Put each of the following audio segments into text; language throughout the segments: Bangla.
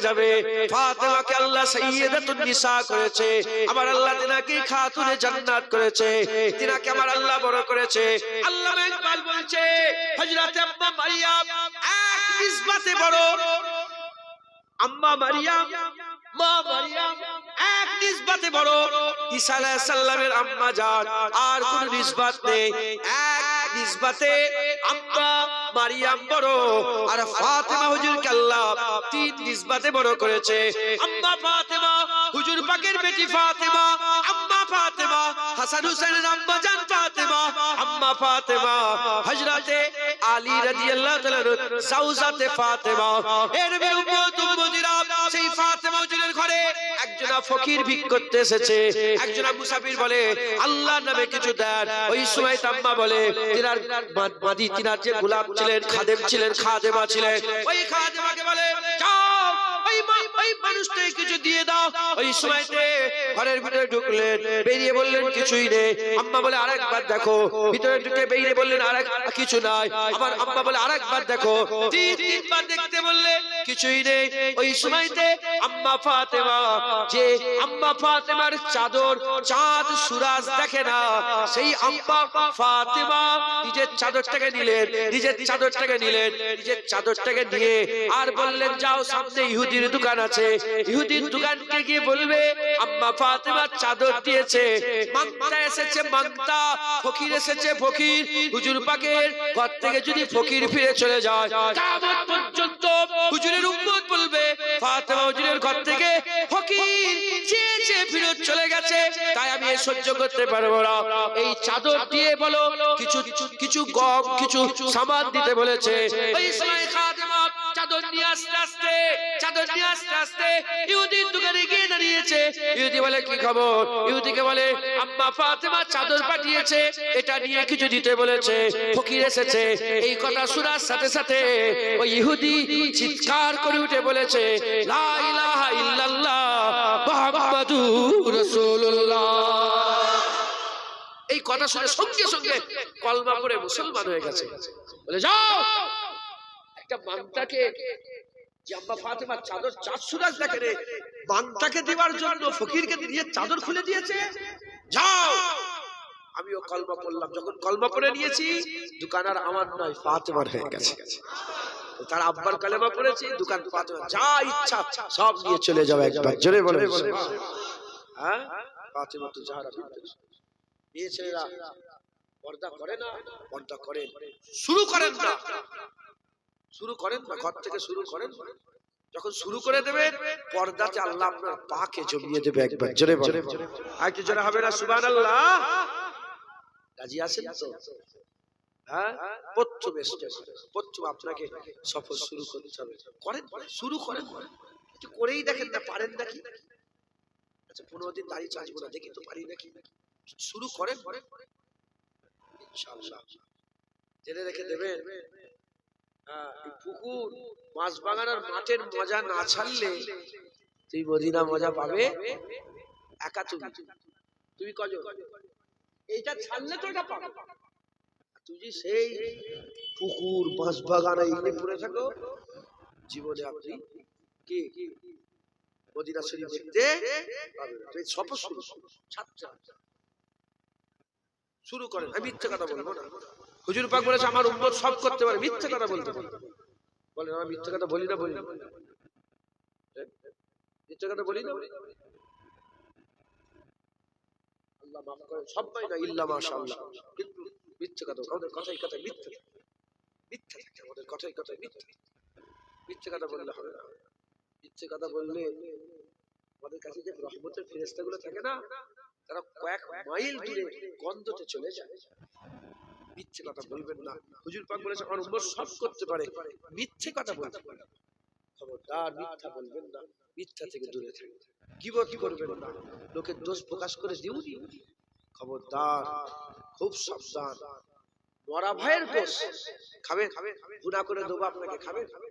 যাবে। ফাতেমাকে আল্লাহ সাইয়্যিদাতুন নিসা করেছে। আমার আল্লাহ তিনাকে খাতুনে জান্নাত করেছে। তিনাকে আমার আল্লাহ বড় করেছে। আল্লাহ ইকবাল বলছে, হযরত আম্মা মারিয়াম এক নিসবতে বড়। আম্মা মারিয়াম, মা মারিয়াম এক নিসবতে বড়। ঈসা আলাইহিস সালামের আম্মা জান আর কোন নিসবত নেই। এক নিসবতে আম্মা মারিয়াম বড় আর ফাতেমা হুজুরকে আল্লাহ তিন নিসবতে বড় করেছে। আম্মা ফাতেমা, হুজুর পাকের বেটি ফাতেমা, আম্মা ফাতেমা, হাসান হুসেনের আম্মা জান ফাতেমা, আম্মা ফাতেমা, হযরতে আলী রাদিয়াল্লাহু তাআলার সাউজাতে ফাতেমা। এর উম্মত উম্মতিরা সেই ফাতেমা হুজুরের ঘরে একজনা ফকির ভিক করতে এসেছে, একজনা মুসাফির বলে, আল্লাহ নামে কিছু দেন। ওই সময় তাম্মা বলে, তিনার মাদি, তিনার যে গোলাপ ছিলেন, খাদেম ছিলেন, খাদেমা ছিলেন। ওই খাদেমাকে বলে, যাও, ওই মা- মানুষটাকে কিছু দিয়ে দাও। ওই সময়তে ঘরের ভিতরে ঢুকলেন বেরিয়ে বললেন, কিছুই নেই। আম্মা বলে, আরেকবার দেখো। ভিতরে ঢুকে বেরিয়ে বললেন, আরেক, কিছু নাই। আমার আম্মা বলে, আরেকবার দেখো। তিন, তিনবার দেখতে বললে কিছুই নেই। ওই সময়তে আম্মা ফাতেমা, যে আম্মা ফাতেমার চাদর, চাঁদ, সুরাজ দেখে না, সেই আম্মা ফাতেমা নিজের চাদরটাকে নিলেন, নিজের চাদরটাকে নিলেন, নিজের চাদরটাকে নিয়ে আর বললেন, যাও সামনে ইহুদির দোকান আছে। ইহুদির দোকানকে গিয়ে বলবে আম্মা ফাতেমা চাদর দিয়েছে মাংতা এসেছে মাংতা ফকির এসেছে ফকির হুজুর পাকের ঘর থেকে যদি ফকির ফিরে চলে যায় কিয়ামত পর্যন্ত হুজুরের উম্মত বলবে ফাতেমা হুজুরের ঘর থেকে ফকির ফিরত চলে গেছে তাই আমি এ সহ্য করতে পারব না। এই চাদর দিয়ে বলো কিছু কিছু গম কিছু সামান দিতে বলেছে। ওই সময় খাদেমা চাদর নিয়ে আসতে আসতে, চাদর নিয়ে আসতে আসতে ইহুদির দোকানে গিয়ে দাঁড়িয়েছে। ইহুদি বলে, কি খবর? ইহুদিকে বলে, আম্মা ফাতেমা চাদর পাঠিয়েছে, এটা নিয়ে কিছু দিতে বলেছে, ফকির এসেছে, এই কথা শোনার সাথে সাথে ওই ইহুদি চিৎকার করে উঠে বলেছে, লা এই কথা শুনে সঙ্গে সঙ্গে কলমা করে মুসলমান হয়ে গেছে। বলে, যাও একটা চাদর খুলে দিয়েছে। আমিও কলমা যখন কলমা আমার নয় হয়ে গেছে। তার আব্বার কালেমা পড়েছি, দোকান যা ইচ্ছা সব নিয়ে চলে যাবে একবার। জোরে বলে হ্যাঁ? তো পর্দা করে না, পর্দা করেন। শুরু করেন শুরু করেন না ঘর থেকে শুরু করেন, যখন শুরু করে দেবেন পর্দাতে আল্লাহ আপনার পাকে জমিয়ে দেবে একবার, জোরে বলে আর কি জোরে হবে না? সুবান আল্লাহ আছেন তো? হ্যাঁ? প্রথম প্রথম আপনাকে সফর শুরু করতে হবে। করেন, শুরু করেন। একটু করেই দেখেন না, পারেন নাকি? আচ্ছা পনেরো দিন দাঁড়িয়ে চাচবো না, দেখি তো পারি নাকি? শুরু করেন। জেনে রেখে দেবেন। পুকুর মাছ বাগানোর মাঠের মজা না ছাড়লে তুই মদিনা মজা পাবে। একা তুমি। তুমি। কজন? এইটা ছাড়লে তো এটা পাবে। তুই যে সেই পুকুর মাছ বাগান এইগুলো পড়ে থাকো জীবনে আপনি কি? মদিনা শরীফ দেখতে পাবেন সফর শুরু। ছাত্র। শুরু করেন। আমি মিথ্যে কথা বলব না। হুজুর পাক বলেছে, আমার উম্মত সব করতে পারে। মিথ্যে কথা বলতে পারে বলেন আমি মিথ্যে কথা বলি না বলি না? মিথ্যে কথা বলি না আল্লাহ মাফ না, ইল্লা মাশাআল্লাহ। কিন্তু মিথ্যে কথা, আমাদের কথাই কথাই মিথ্যে। মিথ্যে আমাদের কথাই কথাই মিথ্যে। মিথ্যে কথা বললে হবে না। মিথ্যে কথা বললে আমাদের কাছে যে রহমতের থাকে না, তারা কয়েক মাইল দূরে গন্ধতে চলে যায়। মিথ্যে কথা বলবেন না। হুজুর পাক বলেছে আমার উম্মত সব করতে পারে। মিথ্যে কথা বলতে পারে খবরদার মিথ্যা বলবেন না। মিথ্যা থেকে দূরে থাকবেন গিবত করবেন না? লোকের দোষ প্রকাশ করে দিউনি খবরদার খুব সাবধান। মরা ভাইয়ের দোষ। খাবেন খাবেন গুণা করে দেবো আপনাকে খাবেন আরে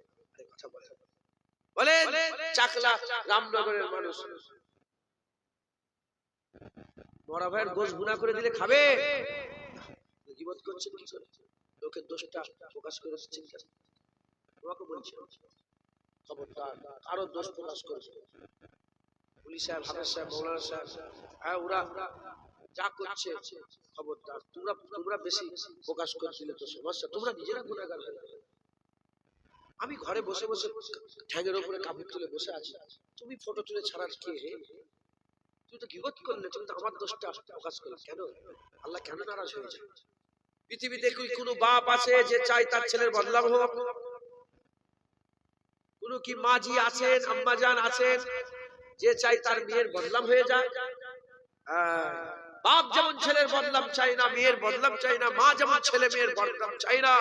কথা বলে বলে চাকলা রামনগরের মানুষ। মরা ভাইয়ের দোষ গুণা করে দিলে খাবে। গিবত করছেন কি লোকের দোষটা প্রকাশ করে কেন? তোমাকে বলছি, খবরদার, কারও দোষ প্রকাশ করবে পুলিশ সাহেব সাহেব, মৌলানা সাহেব হ্যাঁ ওরা যা করছে, খবরদার, তোমরা তোমরা বেশি প্রকাশ করে দিলে তো সমস্যা তোমরা নিজেরা গুণাগার হয়ে আমি ঘরে বসে বসে ঠ্যাঙের উপরে কাপড় তুলে বসে আছি। তুমি ফটো তুলে ছাড়ার কে তুই তো গিবত করলে, তুমি তো আমার দোষটা প্রকাশ করলে। কেন? আল্লাহ কেন নারাজ হয়ে পৃথিবীতে কি কোনো বাপ আছে যে চায় তার ছেলের বদলাম হোক? কোনো কি মাজি আছেন, আম্মাজান আছেন যে চাই তার মেয়ের বদলাম হয়ে যায়? বাপ যেমন ছেলের বদলাম চাই না, মেয়ের বদলাম চাই না, মা যেমন ছেলে মেয়ের বদলাম চাই না।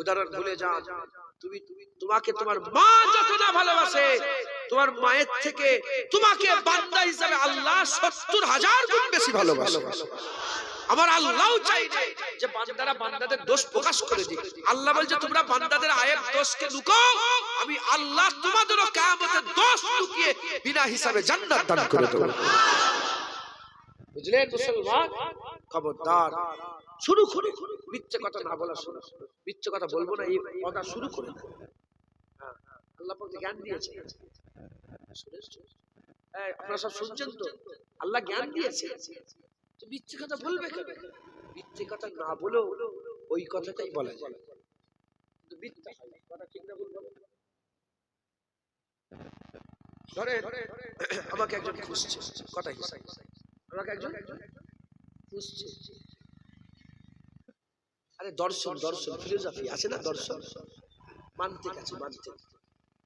উদাহরণ ভুলে যান। তুমি, তোমাকে তোমার মা যত না ভালোবাসে তোমার মায়ের থেকে তোমাকে বান্দা হিসাবে আল্লাহ সত্তর হাজার গুণ বেশি ভালোবাসে। আমার আল্লাহ চাই যে বান্দারা বান্দাদের দোষ প্রকাশ করে দিক। আল্লাহ বলছে তোমরা বান্দাদের আয়ের দোষকে লুকাও। আমি আল্লাহ তোমাদেরও কিয়ামতের দোষ লুকিয়ে বিনা হিসাবে জান্নাত দান করে দেব। বুঝলেন মুসলমান? খবরদার। শুরু করে। মিথ্যে কথা না বলা শুরু। মিথ্যে কথা বলব না, এই কথা শুরু করে আল্লাহ জ্ঞান দিয়েছে। তো? আল্লাহ জ্ঞান দিয়েছে। মিথ্যে কথা বলবে কেন? মিথ্যে কথা না ওই কথাটাই আমাকে একজন খুঁজছে, কথা আমাকে একজন খুঁজছে। আরে দর্শন দর্শন, ফিলোসফি, আছে না দর্শন? মানতিক আছে মানতিক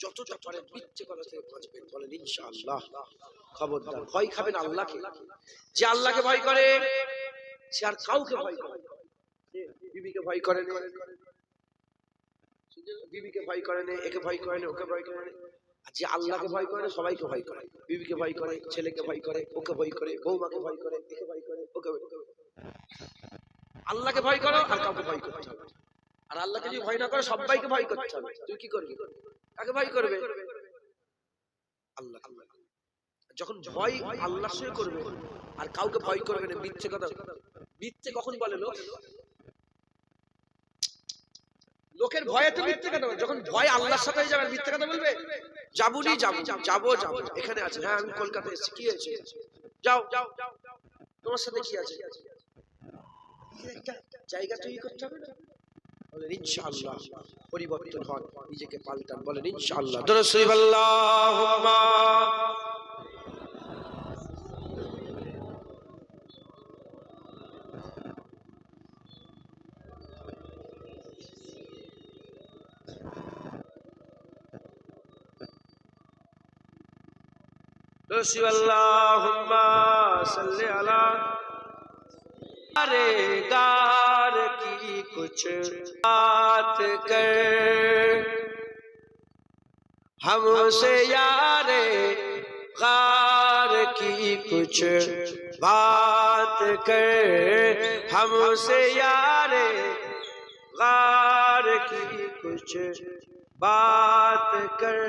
যতটা পারেন মিথ্যে কথা থেকে বাঁচবেন। বলেন ইনশাআল্লাহ। খবরদার। ভয় খাবেন আল্লাহকে। যে আল্লাহকে ভয় করে সে আর কাউকে ভয় করে বিবিকে ভয় করে বিবিকে ভয় করে না একে ভয় করে না ওকে ভয় করে না। আর যে আল্লাহকে ভয় করে সবাইকে ভয় করে। বিবিকে ভয় করে ছেলেকে ভয় করে ওকে ভয় করে বৌমাকে ভয় করে একে ভয় করে ওকে ভয় করে। আল্লাহকে ভয় করো আর কাউকে ভয় করতে হবে। আর আল্লাহকে যদি ভয় না করে সবাইকে ভয় করতে হবে। তুই কি করবি? কাকে ভয় করবে? আল্লাহ যখন ভয় আল্লাহ সঙ্গে করবে আর কাউকে ভয় করবে না মিথ্যে কথা মিথ্যে কখন বলে লোক? লোকের ভয়ে তো মিথ্যে কথা বলে। যখন ভয় আল্লাহর সাথে যাবে মিথ্যে কথা বলবে? যাবুনি যাব যাব যাব। এখানে আছে। হ্যাঁ আমি কলকাতায় এসেছি। কি হয়েছে যাও যাও তোমার সাথে কি আছে? জায়গা তৈরি করতে হবে না? বলেন ইনশাআল্লাহ পরিবর্তন হন নিজেকে পাল্টান বলেন ইনশাআল্লাহ। رسول اللهم সাল্লি আলা আরে گا कुछ बात कर हमसे यारे गार की कुछ बात कर हमसे यारे गार की कुछ बात कर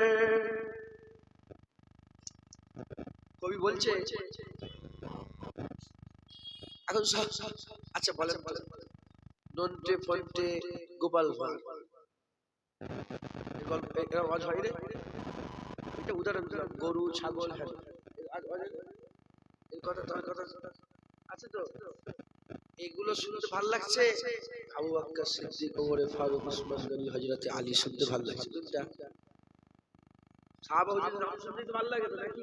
কবি বলছে এখন সব- আচ্ছা বলেন বলেন নন্টে ফন্টে গোপাল ভাঁড় গল্প আওয়াজ হয় রে? এটা উদাহরণ দিলাম, গরু, ছাগল হ্যাঁ এই কথা তোমার কথা আছে তো? এগুলো শুনতে ভালো লাগছে? আবু বাক্কার সিদ্দিক, ওমরে ফারুক, উসমান গনি, হযরতে আলী শুনতে ভালো লাগছে। কোনটা সাহাবা নাম শুনতে ভালো লাগে তো নাকি?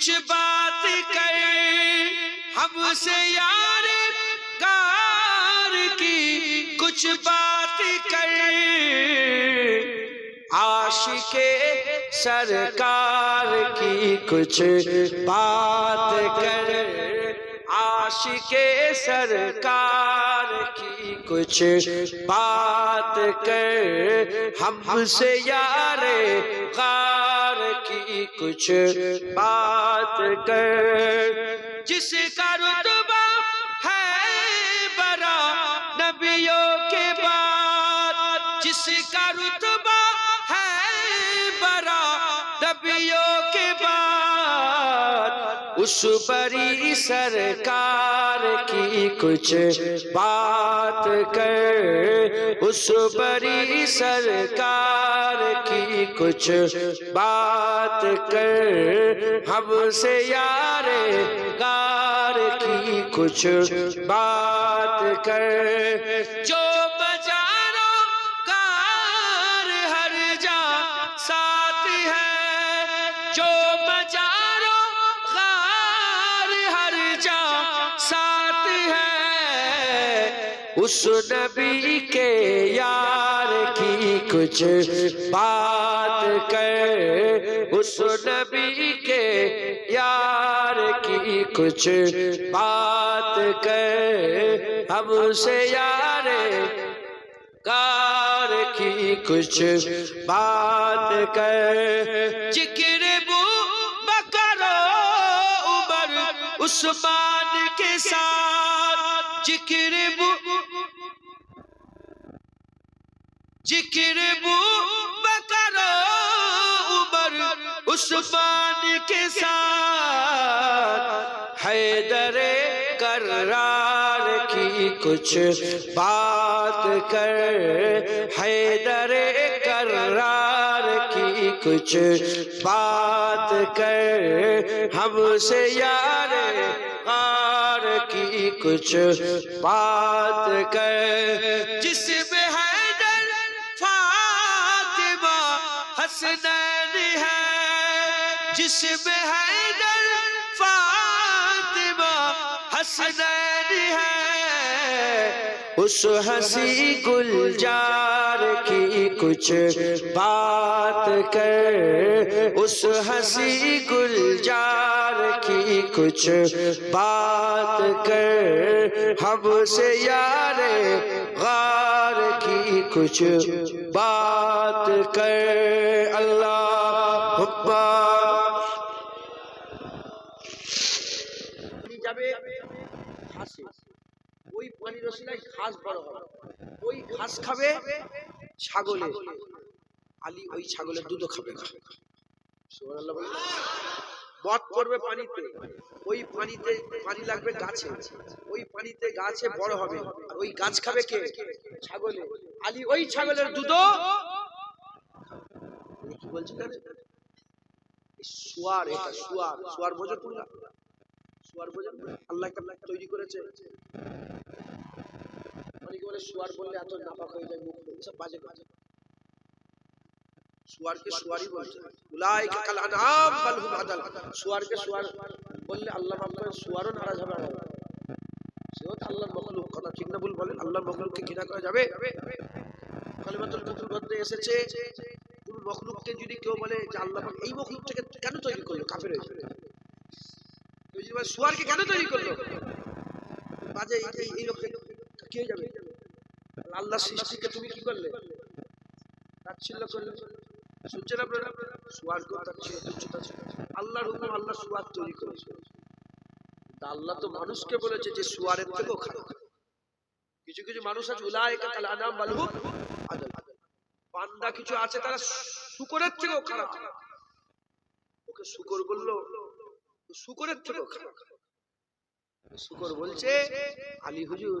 کچھ بات کرے ہم سے یار کار کی کچھ بات کرے عاشق سرکار کی کچھ بات کرے عاشق سرکار کی کچھ بات کر ہم سے یار غار कुछ बात कर जिसका रुतबा है बड़ा नबियों के बाद जिसका रुतबा है बड़ा नबियों के बाद उस बड़ी सरकार की कुछ बात कर उस बड़ी सरकार की कुछ बात कर हमसे यार गार की कुछ बात कर जो اس نبی کے یار کی کچھ بات کر۔ اس نبی کے یار کی کچھ بات کر۔ ہم سے یار کار کی کچھ بات کر۔ ذکر بو بکرو عمر عثمان کے ساتھ जिक्र बू जिक्र बू बकरो उमर उस्मान के साथ हैदरे करार की कुछ बात कर हैदरे करार की कुछ बात कर हमसे यार کی کچھ بات کر۔ جس میں حیدر، فاطمہ، حسنین ہے۔ جس میں حیدر، فاطمہ، حسنین ہے۔ اس ہنسی گل جار کی کچھ بات کر۔ اس ہنسی گل جار کی کچھ بات کر۔ ہم سے یار غار کی کچھ بات کر۔ اللہ পানি রসিলায় ঘাস বড় হবে। ওই ঘাস খাবে ছাগলে। আলী ওই ছাগলের দুধও খাবে না। বলুন। করবে পানিতে। ওই পানিতে পানি লাগবে গাছে। ওই পানিতে গাছে বড় হবে। আর ওই গাছ খাবে কে? ছাগলে। আলী ওই ছাগলের দুধও কি বলছি শুয়ার এটা শুয়ার শুয়ার বোঝো তোমরা? শুয়ার বোঝেন না? আল্লাহ তৈরি করেছে। বলে শুয়ার বললে এত নাপাক হয়ে যায়, মুখ বাজে বাজে শুয়ারকে শুয়ারই বলছে। কাল আনআম বাল হুম আদাল। শুয়ারকে শুয়ার বললে আল্লাহ মাফ শুয়ারও নারাজ হবে না সেও তো আল্লাহর মখলুক, কথা ঠিক না ভুল বলেন, আল্লাহর মখলুককে ঘৃণা করা যাবে। কালিমাতুল মধ্যে এসেছে, কোন মখলুককে যদি কেউ বলে যে আল্লাহ এই মখলুকটাকে কেন তৈরি করল, কাফের হয়েছে। কেউ যদি বলে কেন তৈরি করল, বাজে এই- লোককে কি যাবে আল্লাহ সৃষ্টিকে তুমি কি করলে? তাচ্ছিল্য করলে। আপনারা তাচ্ছিল্য তুচ্ছতা ছিল আল্লাহর হুকুম আল্লাহ তৈরি করেছে। আল্লাহ তো মানুষকে বলেছে যে শুয়ারের থেকেও খারাপ কিছু কিছু মানুষ আছে কাল আনাম বালহু পান্ডা কিছু আছে তারা শুকরের থেকেও খারাপ। ওকে শুকর বলল শুকরের থেকেও খারাপ। শুকর বলছে আলী হুজুর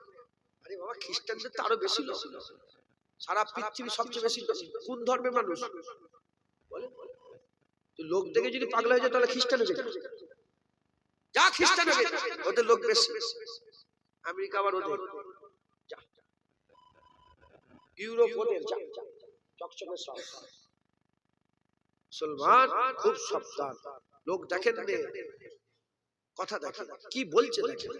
আরে বাবা খ্রিস্টানদের তো আরও বেশি লোক। সারা পৃথিবী সবচেয়ে বেশি কোন ধর্মের মানুষ? লোক দেখে যদি পাগলা হয়ে যায় তাহলে খ্রিস্টান হয়ে যা খ্রিস্টান হবে ওদের লোক বেশি। আমেরিকা আবার ওদের। ইউরোপ ওদের। চকচকে সব। মুসলমান খুব সাবধান। লোক দেখেন কথা দেখেন। কি বলছে? দেখেন।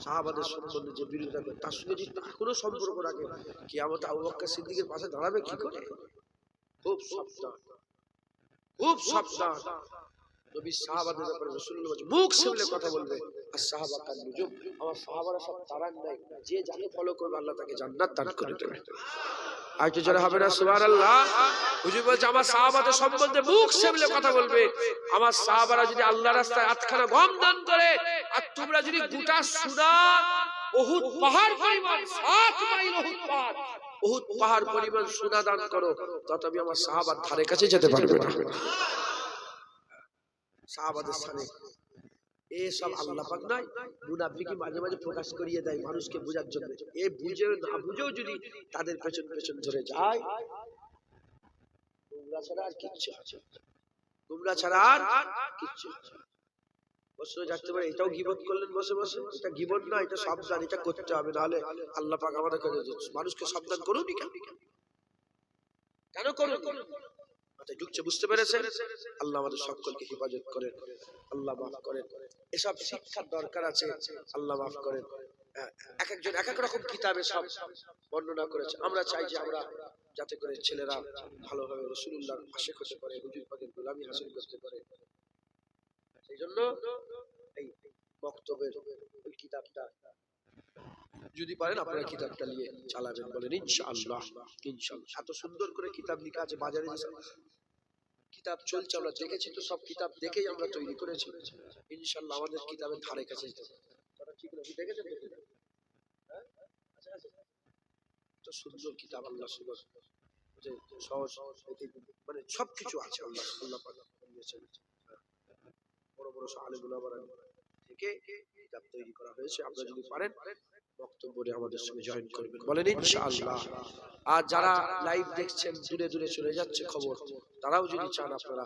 সাহাবাদের সম্বন্ধে যে বিরোধিতা করে, তার সঙ্গে যদি এখনও সম্পর্ক রাখে কি আমাদের আবু সিদ্দিকের পাশে দাঁড়াবে কি করে? খুব সাবধান। খুব সাবধান। কথা বলবে। আর আমার সাহাবারা সব তারান নাই যে যাকে ফলো করবে, আল্লাহ তাকে জান্নাত দান করে দেবে। হবে না হুজুর বলছে, আমার সাহাবাদের সামলে কথা বলবে। আমার যদি আল্লাহ রাস্তায় আটখানা দান করে, আর যদি পাহাড় পরিমাণ সোনা দান করো আমি আমার ধারে কাছে যেতে পারবে এসব আল্লাহ পাক নয় মুনাফিকি মাঝে মাঝে প্রকাশ করিয়ে দেয় মানুষকে বোঝার জন্য। এ বুঝে না বুঝেও যদি তাদের পেছন পেছন ধরে যায় তোমরা ছাড়া আর কিচ্ছু আছে। তোমরা ছাড়া আর কিচ্ছু আছে। বসে থাকতে পারে এটাও গিবত করলেন বসে বসে। এটা গিবত না এটা সাবধান এটা করতে হবে নাহলে আল্লাহ পাক আমাদের করে মানুষকে সাবধান করুন কেন? কেন করুন? ঢুকছে বুঝতে পেরেছে আল্লাহ আমাদের সকলকে হেফাজত করেন আল্লাহ মাফ করেন। এসব শিক্ষার দরকার আছে, আল্লাহ মাফ করেন এক একজন, এক এক রকম কিতাবে সব বর্ণনা করেছে। আমরা চাই যে আমরা যাতে করে ছেলেরা ভালোভাবে রসুল্লাহর আশেক হতে পারে, হুজুর পাকের গোলামি হাসিল করতে পারে। সেই জন্য এই বক্তব্যের ওই কিতাবটা যদি পারেন, আপনারা কিতাবটা নিয়ে চালাবেন বলেন, ইনশাআল্লাহ এত সুন্দর করে কিতাব লেখা আছে, বাজারে কিতাব চলছে, আমরা দেখেছি তো, সব কিতাব দেখেই আমরা তৈরি করেছি। ইনশাল্লাহ আমাদের কিতাবের ধারে কাছে যেতে দেখেছেন তো হ্যাঁ? সুন্দর কিতাব আল্লাহ সুন্দর যে সহজ মানে সবকিছু আছে আল্লাহ আল্লাহ হ্যাঁ। বড় বড় আলেমুল আমার থেকে কিতাব তৈরি করা হয়েছে। আপনারা যদি পারেন বক্তব্যে আমাদের সঙ্গে জয়েন করবেন। বলেন ইনশাআল্লাহ। আর যারা লাইভ দেখছেন দূরে দূরে চলে যাচ্ছে খবর তারাও যদি চান আপনারা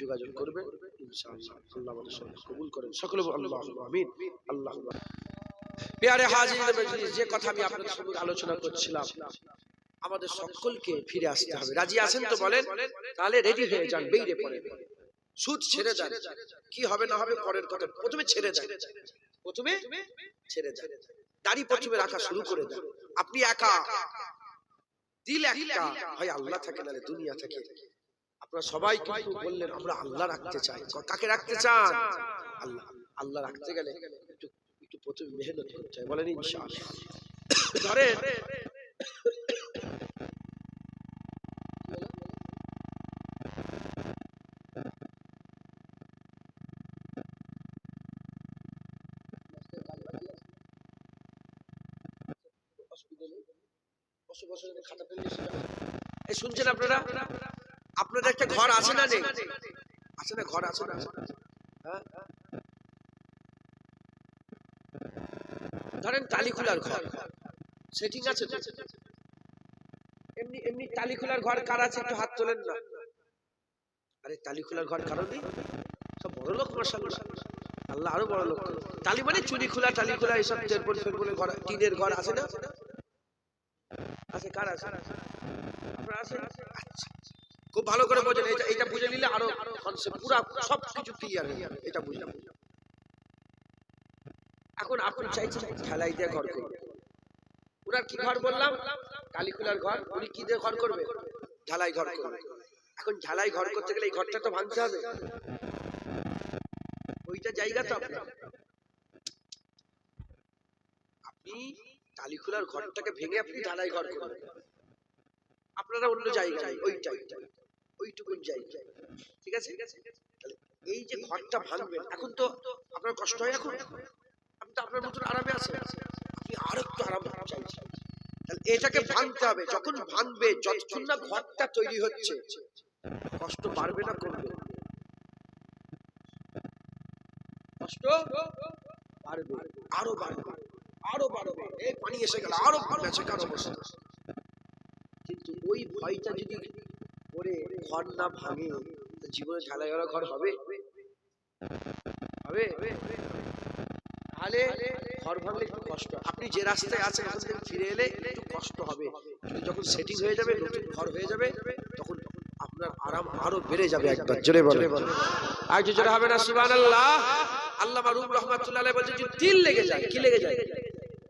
যোগাযোগ করবেন ইনশাআল্লাহ। আল্লাহ আমাদের সঙ্গে কবুল করেন। সকলে আল্লাহ আমিন। আল্লাহ। পেয়ারে হাজির যে কথা আমি আপনাদের সঙ্গে আলোচনা করছিলাম আমাদের সকলকে ফিরে আসতে হবে। রাজি আছেন তো বলেন? তাহলে রেডি হয়ে যান বেরিয়ে পড়ে সুদ ছেড়ে যান কি হবে না হবে পরের কথা প্রথমে ছেড়ে যান প্রথমে ছেড়ে যান দাড়ি প্রথমে রাখা শুরু করে দেন। আপনি একা। দিল একটা। হয় আল্লাহ থাকে নালে দুনিয়া থাকে। আপনারা সবাই কিন্তু বললেন আমরা আল্লাহ রাখতে চাই। কাকে রাখতে চান? আল্লাহ। আল্লাহ রাখতে গেলে একটু একটু প্রথমে মেহনত করতে হয়। বলেন ইনশাআল্লাহ। ধরেন অসুবিধা নেই বসে বসে যদি খাতা পেলে এসে যাবে। এই শুনছেন আপনারা? আপনাদের একটা ঘর আছে না নেই? আছে না, ঘর আছে না? হ্যাঁ? ধরেন ঘর। আছে এমনি এমনি টালিখোলার ঘর কার আছে? একটু হাত তোলেন না। আরে টালিখোলার ঘর কারও নেই? সব বড় লোক মাসাল্লাহ আল্লাহ আরও বড় লোক। টালি মানে চুরি খোলা টালি খোলা এইসব ঘর, টিনের ঘর আছে না? আছে। খুব ভালো করে বোঝেন এটা বুঝে নিলে আরও পুরো ক্লিয়ার হয়ে যাবে, এটা বুঝলাম। এখন আপনি ঢালাই দিয়ে ঘর করবে ওনার কি ঘর বললাম? ঘর। উনি কি দিয়ে ঘর করবে? ঘর করবে। এখন ঢালাই ঘর করতে গেলে এই ঘরটা তো ভাঙতে হবে। ওইটা জায়গা তো আপনি টালিখোলার ঘরটাকে ভেঙে আপনি ঢালাই ঘর করবেন আপনারা অন্য জায়গায় ওইটাই ওইটুকুন জায়গায়। ঠিক আছে? এই যে ঘরটা ভাঙবেন, এখন তো আপনার কষ্ট হয় এখন? আপনি তো আপনার মতন আরামে আছেন। আপনি আর একটু আরাম তাহলে এটাকে ভাঙতে হবে। যখন ভাঙবে, যতক্ষণ না ঘরটা তৈরি হচ্ছে, কষ্ট বাড়বে না কমবে? কষ্ট বাড়বে, আরও বাড়বে। আরও বাড়বে। এই পানি এসে গেল আরও বেঁচে কারও অবস্থা কিন্তু ওই ভয়টা যদি করে ঘর না ভাঙে জীবনে ঢালাই করা ঘর হবে? হবে? তাহলে ঘর ভাঙলে একটু কষ্ট। আপনি যে রাস্তায় আছেন ওখান ফিরে এলে একটু কষ্ট হবে। যখন সেটিং হয়ে যাবে নতুন ঘর হয়ে যাবে তখন আপনার আরাম আরও বেড়ে যাবে একবার। জোরে বলে আর জোরে হবে না? সুবহানাল্লাহ। আল্লাহ মারুফ রহমাতুল্লাহ বলছে যে তিল লেগে যায় কি লেগে যায়?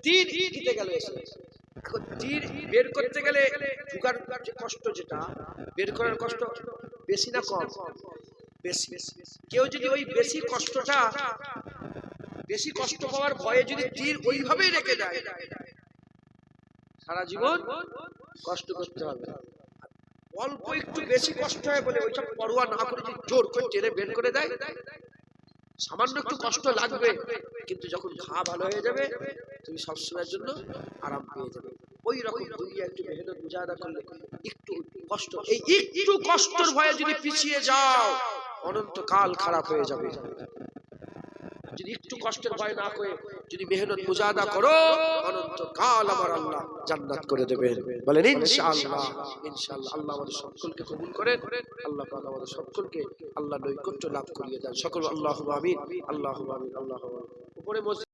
তীর দিতে গেল এসে। তীর বের করতে গেলে ঢুকার কষ্ট যেটা, বের করার কষ্ট বেশি না কম? বেশি। কেউ যদি ওই বেশি কষ্টটা, বেশি কষ্ট পাওয়ার ভয়ে যদি তীর ওইভাবেই রেখে দেয়, সারা জীবন কষ্ট করতে হবে। অল্প একটু বেশি কষ্ট হয় বলে ওইসব পরোয়া না করে জোর করে টেনে বের করে দেয় সামান্য একটু কষ্ট লাগবে, কিন্তু যখন খা ভালো হয়ে যাবে, তুমি সবসময়ের জন্য আরাম পেয়ে যাবে। ওই রকম দুনিয়া একটু মেহনত মুজাহাদা করলে একটু কষ্ট, এই একটু কষ্টের ভয়ে যদি পিছিয়ে যাও অনন্ত কাল খারাপ হয়ে যাবে। যদি একটু কষ্টের ভয় না করে যদি মেহনত মুজাদা করো অনন্তকাল আমার আল্লাহ জান্নাত করে দেবেন। বলেন ইনশাআল্লাহ ইনশাআল্লাহ আল্লাহ আমাদের সকলকে কবুল করেন। আল্লাহ পাক আমাদের সকলকে আল্লাহ নৈকট্য লাভ করিয়ে দেন। সকল আল্লাহু আমিন। আল্লাহু আমিন। আল্লাহ উপরে মসজিদ